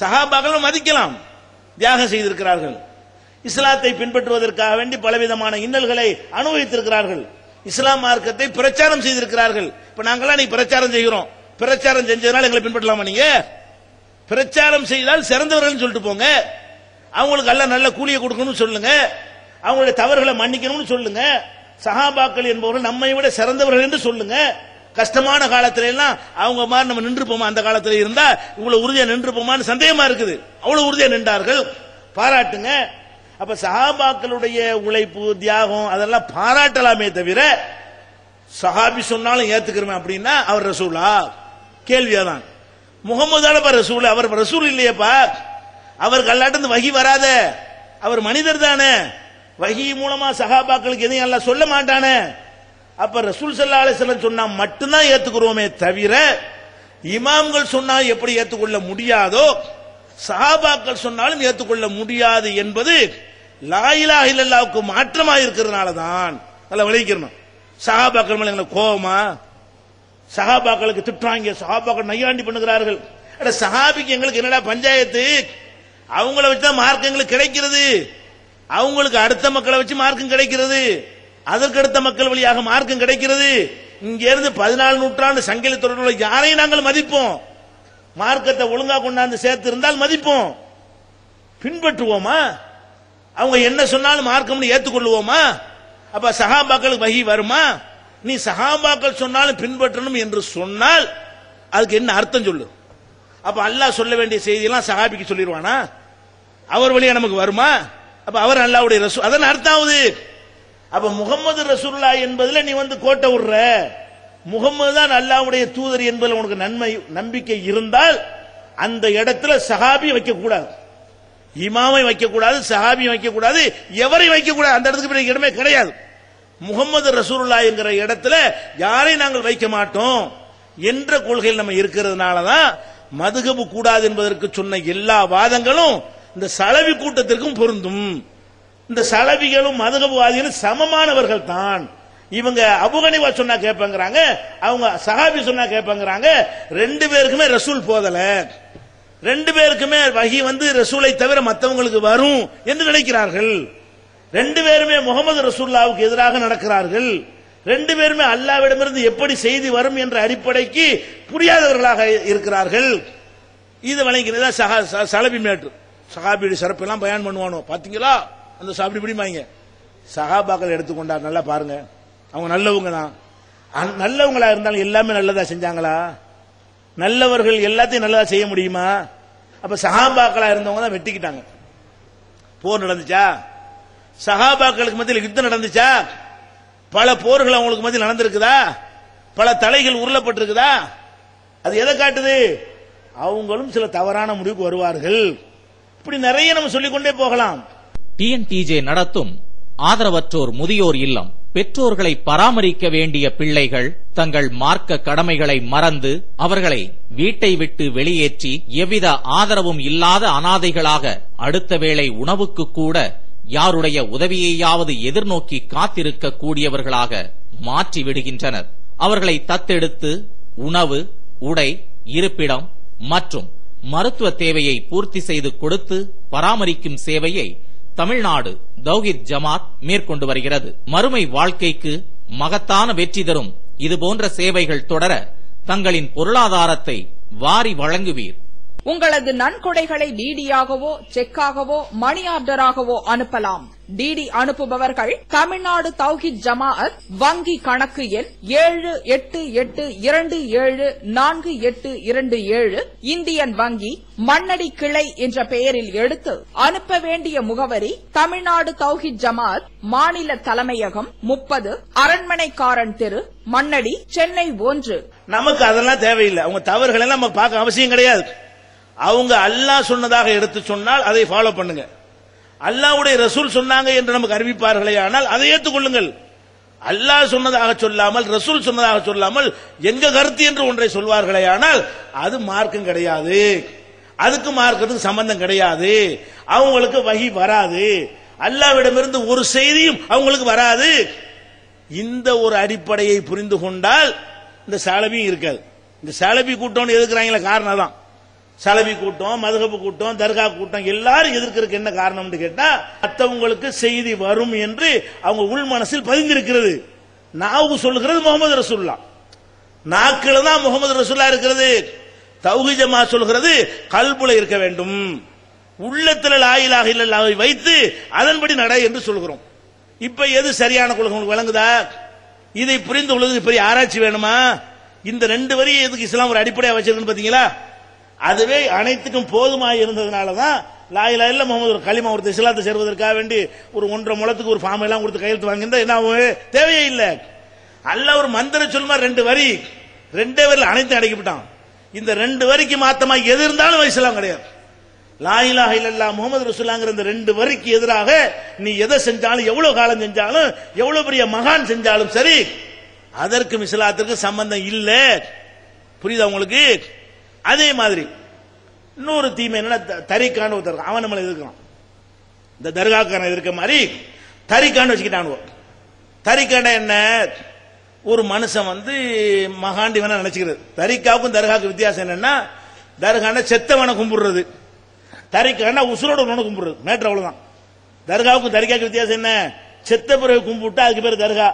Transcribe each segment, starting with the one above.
சஹாபாக்களும் மதிக்கலாம். தியாகம் செய்திருக்கிறார்கள். இஸ்லாத்தை பின்பற்றுவதற்காக வேண்டி பலவிதமான இன்னல்களை அனுபவித்திருக்கிறார்கள். இஸ்லாம் மார்க்கத்தை பிரச்சாரம் செய்திருக்கிறார்கள். இப்ப நாங்களாம் நீ பிரச்சாரம் செய்கிறோம். பிரச்சாரம் செஞ்சதுனால எங்களை பின்பற்றலாமா நீங்க? பிரச்சாரம் செய்தால் சிறந்தவர்கள் சொல்லிட்டு போங்க. அவங்களுக்கு எல்லாம் நல்ல கூலியை கொடுக்கணும்னு சொல்லுங்க. அவங்களுடைய தவறுகளை மன்னிக்கணும்னு சொல்லுங்க. சஹாபாக்கள் என்பவர்கள் நம்மை விட சிறந்தவர்கள் என்று சொல்லுங்க. கஷ்டமான காலத்துல எல்லாம் அவங்க மாதிரி நம்ம நின்றுப்போமா? அந்த காலத்துல இருந்தா இவ்வளவு உறுதியா நின்றுப்போமான்னு சந்தேகமா இருக்குது. அவ்வளவு உறுதியா நின்றார்கள். பாராட்டுங்க. அப்ப சஹாபாக்களுடைய உழைப்பு தியாகம் அதெல்லாம் பாராட்டலாமே தவிர சஹாபி சொன்னாலும் ஏத்துக்கிறோமே அப்படின்னா அவர் ரசூலா? கேள்வியாதான். முகமதானப்பா ரசூல் அவர் ரசூல் இல்லையப்பா. அவர் அல்லாட்டு வகி வராத. அவர் மனிதர் தானே. வகி மூலமா சஹாபாக்களுக்கு எதையும் எல்லாம் சொல்ல மாட்டானே. அப்ப ரசூல் சல்லா அலிஸ்லாம் சொன்னா மட்டும்தான் ஏத்துக்கிறோமே தவிர இமாம்கள் சொன்னா எப்படி ஏத்துக்கொள்ள முடியாதோ சஹாபாக்கள் சொன்னாலும் ஏத்துக்கொள்ள முடியாது என்பது லாயிலா இல்லல்லாவுக்கு மாற்றமா இருக்கிறதுனால தான் நல்லா விளைவிக்கணும் சஹாபாக்கள் மேல எங்களுக்கு கோபமா சஹாபாக்களுக்கு திட்டுறாங்க. சஹாபாக்கள் நையாண்டி பண்ணுகிறார்கள். அட சஹாபிக்கு எங்களுக்கு என்னடா பஞ்சாயத்து? அவங்கள வச்சு தான் மார்க் எங்களுக்கு கிடைக்கிறது. அவங்களுக்கு அடுத்த மக்களை வச்சு மார்க்கும் கிடைக்கிறது. அதற்கடுத்த மக்கள் வழியாக மார்க்கம் கிடைக்கிறது. இங்கிருந்து பதினாலு நூற்றாண்டு சங்கிலி தொடர்புள்ள யாரையும் நாங்கள் மதிப்போம்? மார்க்கத்தை ஒழுங்கா கொண்டாந்து சேர்த்து இருந்தால் மதிப்போம். பின்பற்றுவோமா? அவங்க என்ன சொன்னாலும் மார்க்கம்னு ஏத்துக்கொள்ளுவோமா அப்ப சகாபாக்களுக்கு வகி வருமா? நீ சகாபாக்கள் சொன்னாலும் பின்பற்றணும் என்று சொன்னால் அதுக்கு என்ன அர்த்தம் சொல்லு? அப்ப அல்லாஹ் சொல்ல வேண்டிய செய்தியெல்லாம் சகாபிக்கு சொல்லிடுவானா? அவர் வழியா நமக்கு வருமா? அப்ப அவர் அல்லாவுடைய ரசூ அதன் அர்த்தம் ஆகுது? அப்ப முகமது ரசூல்லா என்பதுல நீ வந்து கோட்டை விடுற. முகமது தான் அல்லாவுடைய தூதர் என்பதில் உனக்கு நன்மை நம்பிக்கை இருந்தால் அந்த இடத்துல சஹாபி வைக்கக்கூடாது. இமாமை வைக்கக்கூடாது சஹாபியும் வைக்கக்கூடாது எவரையும் வைக்கக்கூடாது. அந்த இடத்துக்கு பிறகு இடமே கிடையாது. முகமது ரசூல்லா என்கிற இடத்துல யாரையும் நாங்கள் வைக்க மாட்டோம் என்ற கொள்கையில் நம்ம இருக்கிறதுனால தான் மதுகபு கூடாது என்பதற்கு சொன்ன எல்லா வாதங்களும் இந்த சலவி கூட்டத்திற்கும் பொருந்தும். இந்த சலவிகளும் மதுகபுவாதிகளும் சமமானவர்கள் தான். இவங்க அபுகனிவா சொன்னா கேட்பங்கிறாங்க அவங்க சஹாபி சொன்னா கேட்பங்கிறாங்க ரெண்டு பேருக்குமே ரசூல் போதல. ரெண்டு பேருக்குமே வகி வந்து ரசூலை தவிர மற்றவங்களுக்கு வரும் என்று நினைக்கிறார்கள். ரெண்டு பேருமே முகமது ரசூல்லாவுக்கு எதிராக நடக்கிறார்கள். ரெண்டு பேருமே அல்லாவிடமிருந்து எப்படி செய்தி வரும் என்ற அடிப்படைக்கு புரியாதவர்களாக இருக்கிறார்கள். இது வழங்கினதா ச- சலபி மேட்டு. சஹாபியுடைய சிறப்பு எல்லாம் பயன் பண்ணுவானோ? பாத்தீங்களா? அந்த சாப்பிடி இப்படிமாங்க சகாபாக்கள் எடுத்துக்கொண்டார் நல்லா பாருங்க. அவங்க நல்லவங்க தான். அந்- நல்லவங்களா இருந்தாலும் எல்லாமே நல்லதா செஞ்சாங்களா? நல்லவர்கள் எல்லாத்தையும் நல்லதா செய்ய முடியுமா? அப்ப சகாபாக்களா இருந்தவங்க தான் வெட்டிக்கிட்டாங்க. போர் நடந்துச்சா? சகாபாக்களுக்கு மத்தியில் யுத்தம் நடந்துச்சா? பல போர்கள் அவங்களுக்கு மத்தியில் நடந்திருக்குதா? பல தலைகள் உருளப்பட்டிருக்குதா? அது எதை காட்டுது? அவங்களும் சில தவறான முடிவுக்கு வருவார்கள். இப்படி நிறைய நம்ம சொல்லிக்கொண்டே போகலாம். டிஎன்டிஜே நடத்தும் ஆதரவற்றோர் முதியோர் இல்லம். பெற்றோர்களை பராமரிக்க வேண்டிய பிள்ளைகள் தங்கள் மார்க்க கடமைகளை மறந்து அவர்களை வீட்டை விட்டு வெளியேற்றி எவ்வித ஆதரவும் இல்லாத அனாதைகளாக அடுத்த வேளை உணவுக்கு கூட யாருடைய உதவியையாவது எதிர்நோக்கி காத்திருக்க கூடியவர்களாக மாற்றி விடுகின்றனர் அவர்களை தத்தெடுத்து உணவு உடை இருப்பிடம் மற்றும் மருத்துவ தேவையை பூர்த்தி செய்து கொடுத்து பராமரிக்கும் சேவையை தமிழ்நாடு தௌஹித் ஜமாத் மேற்கொண்டு வருகிறது. மறுமை வாழ்க்கைக்கு மகத்தான வெற்றி தரும். இதுபோன்ற சேவைகள் தொடர தங்களின் பொருளாதாரத்தை வாரி வழங்குவீர். உங்களது நன்கொடைகளை டிடியாகவோ செக்காகவோ மணி ஆர்டராகவோ அனுப்பலாம். டிடி அனுப்புபவர்கள் தமிழ்நாடு தௌஹித் ஜமாஅத் வங்கி கணக்கு எண் ஏழு எட்டு எட்டு இரண்டு ஏழு நான்கு எட்டு இரண்டு ஏழு இந்தியன் வங்கி மண்ணடி கிளை என்ற பெயரில் எடுத்து அனுப்ப வேண்டிய முகவரி தமிழ்நாடு தௌஹித் ஜமாஅத் மாநில தலைமையகம் முப்பது அரண்மனைக்காரன் தெரு மண்ணடி சென்னை ஒன்று. நமக்கு அதெல்லாம் தேவையில்லை. அவங்க தவறுகளை நம்ம பார்க்க அவசியம் கிடையாது. அவங்க அல்லாஹ் சொன்னதாக எடுத்து சொன்னால் அதை ஃபாலோ பண்ணுங்க. அல்லாஹ்வுடைய ரசூல் சொன்னாங்க என்று நமக்கு அறிவிப்பார்களே ஆனால் அதை ஏற்றுக்கொள்ளுங்கள். அல்லாஹ் சொன்னதாக சொல்லாமல் ரசூல் சொன்னதாக சொல்லாமல் எங்க கருத்து என்று ஒன்றை சொல்வார்களே ஆனால் அது மார்க்கம் கிடையாது. அதுக்கு மார்க்கத்துக்கு சம்பந்தம் கிடையாது. அவங்களுக்கு வகி வராது. அல்லாவிடமிருந்து ஒரு செய்தியும் அவங்களுக்கு வராது. இந்த ஒரு அடிப்படையை புரிந்து கொண்டால் இந்த சாலபியும் இருக்காது. இந்த சாலபி கூட்டம்னு எதுக்குறாங்களே காரணம் தான் சலவி கூட்டம் மதுகப்பு கூட்டம் தர்கா கூட்டம் எல்லாரும் எதிர்க்கிறதுக்கு என்ன காரணம்னு கேட்டா மற்றவங்களுக்கு செய்தி வரும் என்று அவங்க உள் மனசில் பதிந்திருக்கிறது. நாவு சொல்லுகிறது முகமது ரசூல்லா. நாக்கில் தான் முகமது ரசூல்லா இருக்கிறது. தௌஹி ஜமா சொல்கிறது கல்புல இருக்க வேண்டும். உள்ளத்தில் லாயிலாக இல்லை வைத்து அதன்படி நட என்று சொல்கிறோம் இப்ப எது சரியான கொள்கை உங்களுக்கு விளங்குதா இதை புரிந்து கொள்வதற்கு பெரிய ஆராய்ச்சி வேணுமா? இந்த ரெண்டு வரி எதுக்கு இஸ்லாம் ஒரு அடிப்படையாக வச்சிருக்குன்னு பாத்தீங்களா? அதுவே அனைத்துக்கும் போதுமாய் இருந்ததுனால தான் லாயிலா இல்ல முகமது ஒரு களிமா ஒருத்தர் இஸ்லாத்தை சேர்வதற்காக வேண்டி ஒரு ஒன்றரை முளத்துக்கு ஒரு ஃபார்ம் எல்லாம் கொடுத்து கையெழுத்து வாங்கியிருந்தா என்ன தேவையே இல்லை. அல்ல ஒரு மந்திர சொல்மா ரெண்டு வரி. ரெண்டே வரியில் அனைத்தும் அடைக்கப்பட்டான் இந்த ரெண்டு வரிக்கு மாத்தமா எது இருந்தாலும் இஸ்லாம் கிடையாது. லாயிலாக இல்லல்லா முகமது ரசூலாங்கிற இந்த ரெண்டு வரிக்கு எதிராக நீ எதை செஞ்சாலும் எவ்வளவு காலம் செஞ்சாலும் எவ்வளவு பெரிய மகான் செஞ்சாலும் சரி அதற்கும் இஸ்லாத்திற்கும் சம்பந்தம் இல்லை. புரியுதா உங்களுக்கு? அதே மாதிரி இன்னொரு தீமை என்னன்னா த- தரிக்கான்னு ஒருத்தர் அவன் நம்மளை எதிர்க்கிறான். இந்த தர்காக்காரன் எதிர்க்க மாதிரி தரிக்கான்னு வச்சுக்கிட்டானுவோ. தரிக்கான என்ன? ஒரு மனுஷன் வந்து மகாண்டி வேணா நினைச்சுக்கிறது. தரிக்காவுக்கும் தர்காவுக்கு வித்தியாசம் என்னன்னா தர்கான செத்தவனை கும்பிடுறது. தரிக்கான உசுரோட ஒன்று கும்பிடுறது. மேட்ரு அவ்வளவுதான். தர்காவுக்கும் தரிக்காவுக்கு வித்தியாசம் என்ன? செத்த பிறகு கும்பிட்டா அதுக்கு பேர் தர்கா.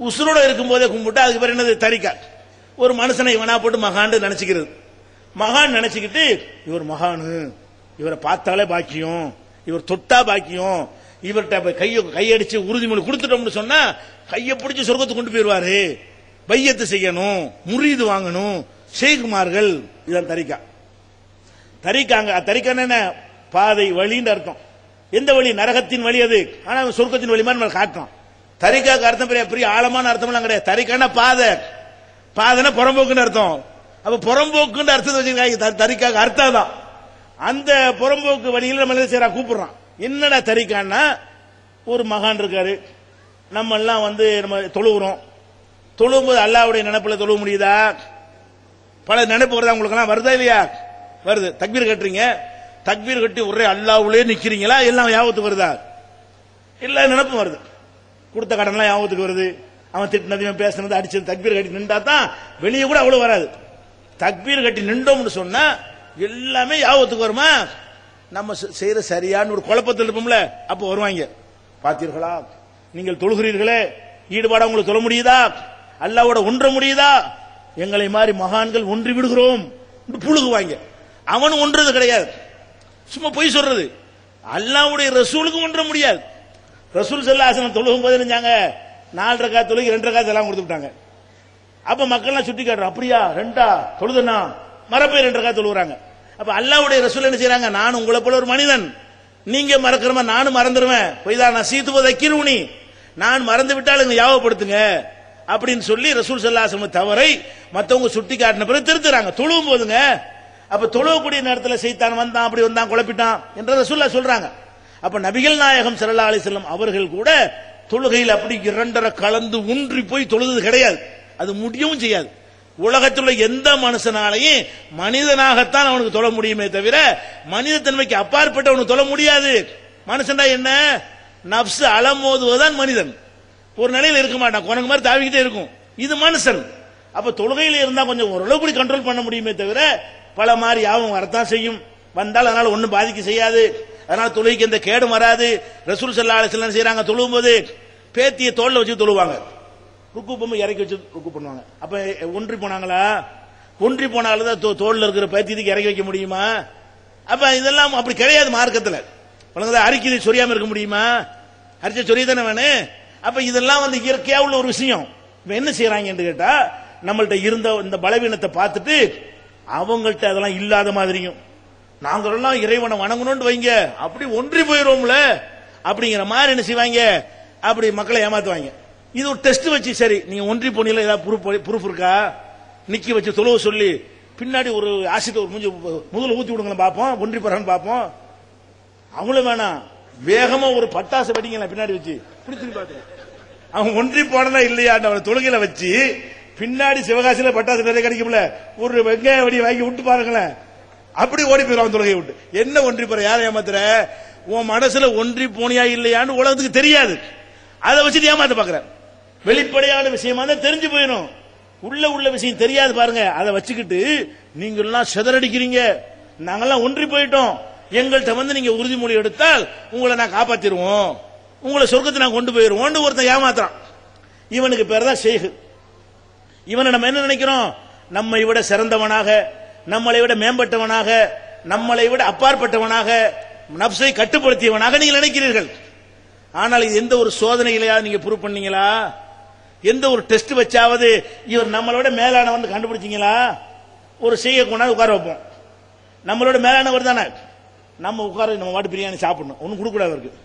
உசுரோட இருக்கும்போதே கும்பிட்டா அதுக்கு பேர் என்னது? தரிக்கா. ஒரு மனுஷனை இவனா போட்டு மகாண்டு நினைச்சுக்கிறது. மகான் நினைச்சுக்கிட்டு இவர் மகானு. இவரை பார்த்தாலே பாக்கியம். இவர் தொட்டா பாக்கியம். இவர்கிட்ட போய் கையை கையடிச்சு உறுதிமொழி கொடுத்துட்டோம்னு சொன்னா கையை பிடிச்சி சொர்க்கத்துக்கு கொண்டு போயிருவாரு பையத்து செய்யணும். முறீது வாங்கணும். ஷேகுமார்கள் இதான் தரிக்கா. தரிக்காங்க. தரிக்கான என்ன? பாதை வழின்னு அர்த்தம். எந்த வழி? நரகத்தின் வழி அது. ஆனா அவன் சொர்க்கத்தின் வழி மாதிரி நம்ம காட்டுறான். தரிக்காக்கு அர்த்தம் பெரிய பெரிய ஆழமான அர்த்தம்லாம் கிடையாது. தரிக்கான பாதை. பாதைனா புறம்போக்குன்னு அர்த்தம். அப்ப புறம்போக்குன்னு அர்த்தத்தை வச்சிருக்காங்க த- அர்த்தம் தான் அந்த புறம்போக்கு வழியில் நம்ம என்ன செய்யறா? கூப்பிடுறான். என்னடா தரிக்கான்னா ஒரு மகான் இருக்காரு. நம்ம எல்லாம் வந்து நம்ம தொழுகிறோம் தொழுகும் போது அல்லாவுடைய நினைப்புல தொழுவ முடியுதா? பல நினைப்பு வருதா உங்களுக்கு எல்லாம் வருதா இல்லையா? வருது. தக்பீர் கட்டுறீங்க. தக்பீர் கட்டி ஒரே அல்லாவுலே நிக்கிறீங்களா? எல்லாம் ஞாபகத்துக்கு வருதா? எல்லா நினைப்பும் வருது. கொடுத்த கடன்லாம் ஞாபகத்துக்கு வருது? அவன் திட்டினது இவன் பேசுனது அடிச்சது தக்பீர் கட்டி நின்றா தான் வெளியே கூட அவ்வளவு வராது. தக்பீர் கட்டி நின்றோம்னு சொன்னா எல்லாமே ஞாபகத்துக்கு வருமா? நம்ம செ- செய்யற சரியான ஒரு குழப்பத்தில் இருப்போம்ல அப்போ வருவாங்க. பார்த்தீர்களா? நீங்கள் தொழுகிறீர்களே ஈடுபாடா உங்களுக்கு தொழ முடியுதா? அல்லாவோட ஒன்ற முடியுதா? எங்களை மாதிரி மகான்கள் ஒன்றி விடுகிறோம். என்று புழுகுவாங்க. அவன் ஒன்றது கிடையாது. சும்மா பொய் சொல்றது. அல்லாவுடைய ரசூலுக்கு ஒன்ற முடியாது. ரசூல் செல்லாசனம் தொழுகும் போது நினைச்சாங்க நாலு ரக்கா தொழுகி ரெண்டு ரக்கா எல்லாம் கொடுத்து விட்டாங்க. அப்ப மக்கள்லாம் சுட்டி காட்டுறோம். அப்படியா? ரெண்டா? தொழுதுனா மரப்பை ரெண்டரைக்கா தொழுகிறாங்க அப்ப அல்லாவுடைய ரசூல் என்ன செய்யறாங்க நான் உங்களை போல ஒரு மனிதன். நீங்க மறக்கிற நானும் மறந்துடுவேன் பொய்தா நான் சீத்து போதை நான் மறந்து விட்டால் எங்க ஞாபகப்படுத்துங்க அப்படின்னு சொல்லி ரசூல் சல்லாசம் தவறை மற்றவங்க சுட்டி காட்டின பிறகு திருத்துறாங்க. தொழுவும் போதுங்க. அப்ப தொழுவக்கூடிய நேரத்தில் செய்தான் வந்தான் அப்படி வந்தான் குழப்பிட்டான் என்ற ரசூல்லா சொல்றாங்க. அப்ப நபிகள் நாயகம் ஸல்லல்லாஹு அலிசல்லம் அவர்கள் கூட தொழுகையில் அப்படி இரண்டரை கலந்து ஊன்றி போய் தொழுது கிடையாது. அது முடியவும் செய்யாது. உலகத்தில் உள்ள எந்த மனுஷனாலையும் மனிதனாகத்தான் அவனுக்கு தொழ முடியுமே தவிர மனிதத்தன்மைக்கு அப்பாற்பட்டு அவனுக்கு தொழ முடியாது. மனுஷன்டா என்ன? நப்சு அலமோதுவதுதான் மனிதன். ஒரு நிலையில் இருக்க மாட்டான். குரங்கு மாதிரி தாவிக்கிட்டே இருக்கும். இது மனுஷன். அப்ப தொழுகையில் இருந்தா கொஞ்சம் ஓரளவுக்கு கண்ட்ரோல் பண்ண முடியுமே தவிர பல மாதிரி யாவும் வரத்தான் செய்யும். வந்தால் அதனால ஒன்றும் பாதிக்க செய்யாது. அதனால தொழுகைக்கு எந்த கேடும் வராது. ரசூல் சல்லா அலிஸ்லாம் செய்யறாங்க தொழுவும் போது பேத்திய தோல்ல வச்சு தொழுவாங்க. ருக்கு பொம்மை இறக்கி வச்சு ருக்கு பண்ணுவாங்க. அப்ப ஒன்றி போனாங்களா? ஒன்றி போனாலும் தான் தோ- தோல்ல இருக்கிற பேத்தியத்துக்கு இறக்கி வைக்க முடியுமா? அப்ப இதெல்லாம் அப்படி கிடையாது மார்க்கத்தில். உனக்கு அரிக்கதை சொரியாம இருக்க முடியுமா? அரிச்ச சொரிய தானே வேணும்? அப்ப இதெல்லாம் வந்து இயற்கையா உள்ள ஒரு விஷயம். இப்ப என்ன செய்யறாங்கன்னு கேட்டா நம்மள்ட்ட இருந்த இந்த பலவீனத்தை பார்த்துட்டு அவங்கள்ட்ட அதெல்லாம் இல்லாத மாதிரியும். நாங்களெல்லாம் இறைவனை வணங்கணும்னு வைங்க. அப்படி ஒன்றி போயிடுவோம்ல. அப்படிங்கிற மாதிரி என்ன செய்வாங்க? அப்படி மக்களை ஏமாத்துவாங்க. இது ஒரு டெஸ்ட் வச்சு சரி நீங்க ஒன்றி போனீங்களா? ஏதாவது ப்ரூஃப் ப்ரூஃப் இருக்கா? நிக்கி வச்சு தொழுவ சொல்லி பின்னாடி ஒரு ஆசிட்ட ஒரு மூஞ்சி முதல்ல ஊத்தி விடுங்களேன் பார்ப்போம் ஒன்றி போறான்னு பார்ப்போம். அவங்களும் வேணாம். வேகமா ஒரு பட்டாசு வெடிங்களேன் பின்னாடி வச்சு. இப்படி திரும்பி பார்த்தேன் அவன் ஒன்றி போனதா இல்லையா அவன் தொழுகையில வச்சு பின்னாடி சிவகாசியில பட்டாசு நிறைய கிடைக்கும்ல ஒரு வெங்காய வடி வாங்கி விட்டு பாருங்களேன். அப்படி ஓடி போயிடும் அவன் தொழுகையை விட்டு. என்ன ஒன்றி போற யாரை ஏமாத்துற? உன் மனசுல ஒன்றி போனியா இல்லையான்னு உலகத்துக்கு தெரியாது. அதை வச்சுட்டு ஏமாத்த பாக்குறேன் வெளிப்படையான விஷயமா தான் தெரிஞ்சு போயிடும் உள்ள உள்ள விஷயம் தெரியாது பாருங்க. அதை வச்சுக்கிட்டு நீங்க எல்லாம் சிதறடிக்கிறீங்க. நாங்கெல்லாம் ஒன்றி போயிட்டோம். எங்கள்கிட்ட வந்து நீங்க உறுதிமொழி எடுத்தால் உங்களை நான் காப்பாத்திருவோம். உங்களை சொர்க்கத்தை நான் கொண்டு போயிருவோம்னு ஒருத்தன் ஏமாத்துறான். இவனுக்கு பேர் தான் ஷேகு. இவனை நம்ம என்ன நினைக்கிறோம்? நம்மை விட சிறந்தவனாக நம்மளை விட மேம்பட்டவனாக நம்மளை விட அப்பாற்பட்டவனாக நப்சை கட்டுப்படுத்தியவனாக நீங்கள் நினைக்கிறீர்கள். ஆனால் இது எந்த ஒரு சோதனையிலையாவது நீங்க ப்ரூவ் பண்ணீங்களா? எந்த ஒரு டெஸ்ட் வச்சாவது இவர் நம்மளோட வந்து கண்டுபிடிச்சிங்களா? ஒரு செய்ய கொண்டாந்து உட்கார வைப்போம். நம்மளோட மேலானவர் தானே? நம்ம உட்கார நம்ம வாட்டு பிரியாணி சாப்பிடணும். ஒன்றும் கொடுக்கூடாது அவருக்கு.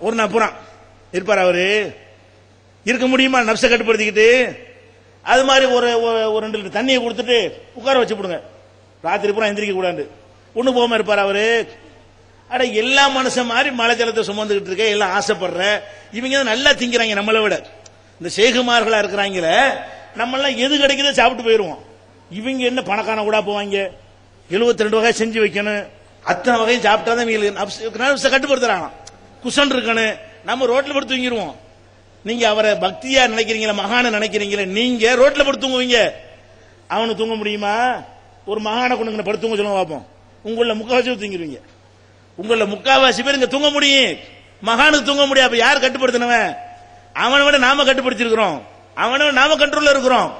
ஒரு நாள் புறம் இருப்பார் அவரு. இருக்க முடியுமா? நப்சை கட்டுப்படுத்திக்கிட்டு. அது மாதிரி ஒரு ஒரு- ரெண்டு லிட்டர் தண்ணியை கொடுத்துட்டு உட்கார வச்சு விடுங்க. ராத்திரி பூரா எந்திரிக்க கூடாது. ஒண்ணு போகாம இருப்பார் அவரு. அட எல்லா மனுஷன் மாதிரி மழை ஜலத்தை சுமந்துகிட்டு இருக்க எல்லாம் ஆசைப்படுற. இவங்க தான் நல்லா திங்கிறாங்க நம்மளை விட. இந்த சேகுமார்களா இருக்கிறாங்களே நம்ம எல்லாம் எது கிடைக்குதோ சாப்பிட்டு போயிருவோம். இவங்க என்ன பணக்கான கூட போவாங்க? 72 ரெண்டு வகை செஞ்சு வைக்கணும். அத்தனை வகையும் சாப்பிட்டாதான் இவங்களுக்கு கட்டுப்படுத்துறாங்க குசன் இருக்கணும். நம்ம ரோட்ல படுத்து தூங்கிடுவோம் நீங்க அவரை பக்தியா நினைக்கிறீங்களா மகான நினைக்கிறீங்களா? நீங்க ரோட்ல படுத்து தூங்குவீங்க. அவனுக்கு தூங்க முடியுமா? ஒரு மகான கொண்டு படுத்து தூங்க சொல்லுங்க பார்ப்போம் உங்கள முக்காவாசி தூங்கிடுவீங்க உங்கள முக்காவாசி பேர் இங்க தூங்க முடியும். மகானுக்கு தூங்க முடியாது அப்ப யார் கட்டுப்படுத்தினவன்? அவனை விட நாம கட்டுப்படுத்திருக்கிறோம் அவனை விட நாம கண்ட்ரோல்ல இருக்கிறோம்.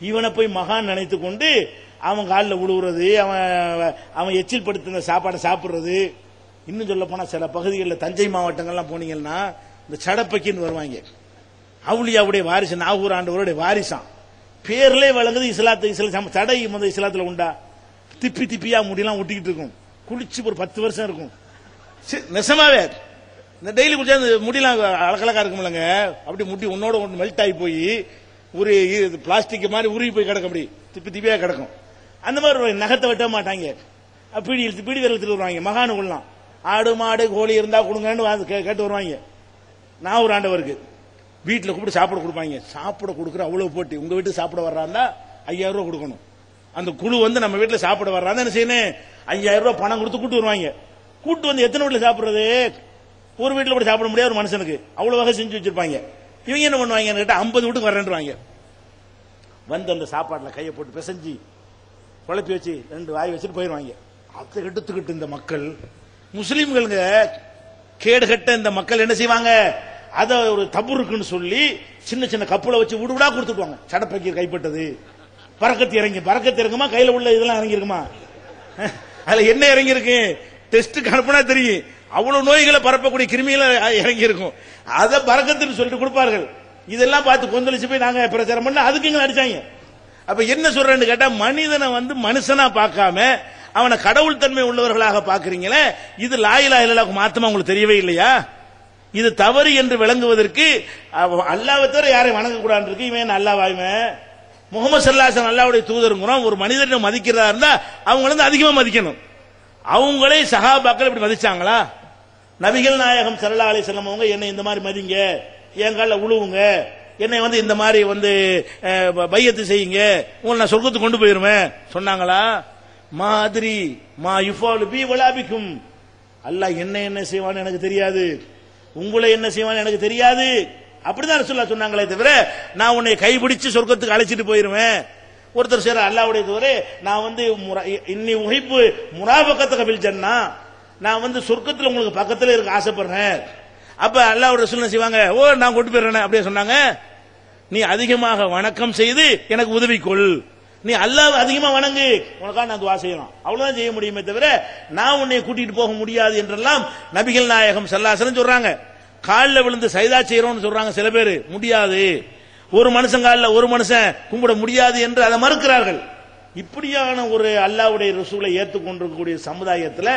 இவனை போய் மகான் நினைத்து கொண்டு அவன் காலில் விழுவுறது அவன் அவன் எச்சில் படுத்தின சாப்பாடை சாப்பிட்றது. இன்னும் சொல்ல போனா சில பகுதிகளில் தஞ்சை மாவட்டங்கள்லாம் போனீங்கன்னா இந்த சடப்பக்கின்னு வருவாங்க. அவுளியாவுடைய வாரிசு நாகூர் ஆண்டவருடைய வாரிசான் பேர்லே வழங்குது இஸ்லாத்து இஸ்லாம் தடை வந்து இஸ்லாத்துல உண்டா? திப்பி திப்பியா முடியெல்லாம் ஒட்டிக்கிட்டு இருக்கும். குளிச்சு ஒரு பத்து வருஷம் இருக்கும். சி- நெசமாவே. இந்த டெய்லி குடிச்சா அந்த முடியெல்லாம் அழகழகா இருக்கும்லங்க அப்படி முடி உன்னோட ஒன்று மெல்ட் ஆகி போய் ஒரு பிளாஸ்டிக் மாதிரி உருகி போய் கிடக்கும் அப்படி. திப்பி திப்பியா கிடக்கும். அந்த மாதிரி நகத்தை வெட்ட மாட்டாங்க. பீடி இழுத்து பீடி விரல் இழுத்து வருவாங்க மகானுக்குலாம் ஆடு மாடு கோழி இருந்தா கொடுங்கன்னு கே- கேட்டு வருவாங்க. நான் ஒரு ஆண்டவருக்கு. வீட்டில் கூப்பிட்டு சாப்பிட கொடுப்பாங்க. சாப்பிட கொடுக்குற அவ்வளவு போட்டி. உங்க வீட்டுக்கு சாப்பிட வர்றாருந்தா ஐயாயிரம் ரூபா கொடுக்கணும். அந்த குழு வந்து நம்ம வீட்டில் சாப்பிட வர்றாங்க என்ன செய்யணும்? ஐயாயிரம் ரூபா பணம் கொடுத்து கூட்டு வருவாங்க. கூட்டு வந்து எத்தனை வீட்டில் சாப்பிடுறது? ஒரு வீட்டில் கூட சாப்பிட முடியாது ஒரு மனுஷனுக்கு அவ்வளோ வகை செஞ்சு வச்சிருப்பாங்க. இவங்க என்ன பண்ணுவாங்கன்னு கேட்டால் ஐம்பது வீட்டுக்கு வரேன்றாங்க வந்து அந்த சாப்பாட்டில் கையை போட்டு பிசைஞ்சு குழப்பி வச்சு ரெண்டு வாய் வச்சுட்டு போயிடுவாங்க அதை எடுத்துக்கிட்டு இந்த மக்கள் முஸ்லீம்களுங்க கேடு கட்ட இந்த மக்கள் என்ன செய்வாங்க? அதை ஒரு தபுருக்குன்னு சொல்லி சின்ன சின்ன கப்புல வச்சு விடுவிடா கொடுத்துடுவாங்க சடப்பக்கீர் கைப்பட்டது. பறக்கத்து இறங்கி பறக்கத்து இறங்குமா? கையில உள்ள இதெல்லாம் இறங்கியிருக்குமா? அதில் அதுல என்ன இறங்கியிருக்கு? டெஸ்ட்டுக்கு அனுப்புனா தெரியும். அவ்வளவு நோய்களை பரப்பக்கூடிய கிருமிகளை இறங்கி இருக்கும் அதை பறக்கத்துன்னு சொல்லிட்டு கொடுப்பார்கள். இதெல்லாம் பார்த்து கொந்தளிச்சு போய் நாங்க பிரச்சாரம் பண்ண அதுக்கு இங்க அடிச்சாங்க. அப்ப என்ன சொல்றேன்னு கேட்டா மனிதனை வந்து மனுஷனா பார்க்காம அவனை கடவுள் தன்மை உள்ளவர்களாக பாக்குறீங்களே இது லாயிலா இல்லாக்கு மாத்தமா உங்களுக்கு தெரியவே இல்லையா? இது தவறு என்று விளங்குவதற்கு அல்லாவை தவிர யாரையும் வணங்கக்கூடாது இவன் அல்லாவா இவன்? முகமது சல்லாசன் அல்லாவுடைய தூதருங்கிறோம். ஒரு மனிதனை மதிக்கிறதா இருந்தா அவங்கள வந்து அதிகமா மதிக்கணும். அவங்களே சகாபாக்கள் இப்படி மதிச்சாங்களா? நபிகள் நாயகம் சரலா அலி செல்லம் அவங்க என்னை இந்த மாதிரி மதிங்க என் காலில் உழுவுங்க என்னை வந்து இந்த மாதிரி வந்து பையத்து செய்யுங்க உங்களை நான் சொர்க்கத்துக்கு கொண்டு போயிருவேன் சொன்னாங்களா? மாதிரி மா யுஃபாலு பி விளாபிக்கும் அல்லாஹ் என்ன என்ன செய்வான்னு எனக்கு தெரியாது. உங்களை என்ன செய்வான்னு எனக்கு தெரியாது. அப்படிதான் சொல்ல சொன்னாங்களே தவிர நான் உன்னை கைபிடிச்சு சொர்க்கத்துக்கு அழைச்சிட்டு போயிருவேன் ஒருத்தர் சேர அல்லாவுடைய தவிர நான் வந்து முரா- இன்னி உகைப்பு முராபக்கத்த கபில் ஜன்னா. நான் வந்து சொர்க்கத்தில் உங்களுக்கு பக்கத்தில் இருக்க ஆசைப்படுறேன். அப்ப அல்லாவுடைய ரசூல் செய்வாங்க? ஓ நான் கொண்டு போயிடுறேன் அப்படியே சொன்னாங்க. நீ அதிகமாக வணக்கம் செய்து எனக்கு உதவி கொள். நீ அல்லாஹ் அதிகமா வணங்கு. உனக்காக நான் துவா செய்யலாம் அவ்வளவுதான் செய்ய முடியுமே தவிர நான் உன்னை கூட்டிட்டு போக முடியாது என்றெல்லாம் நபிகள் நாயகம் சல்லாசலம் சொல்றாங்க. காலில் விழுந்து சைதா செய்யறோம்னு சொல்றாங்க சில பேர். முடியாது. ஒரு மனுஷன் காலில் ஒரு மனுஷன் கும்பிட முடியாது என்று அதை மறுக்கிறார்கள். இப்படியான ஒரு அல்லாவுடைய ரசூலை ஏற்றுக்கொண்டிருக்கக்கூடிய சமுதாயத்தில்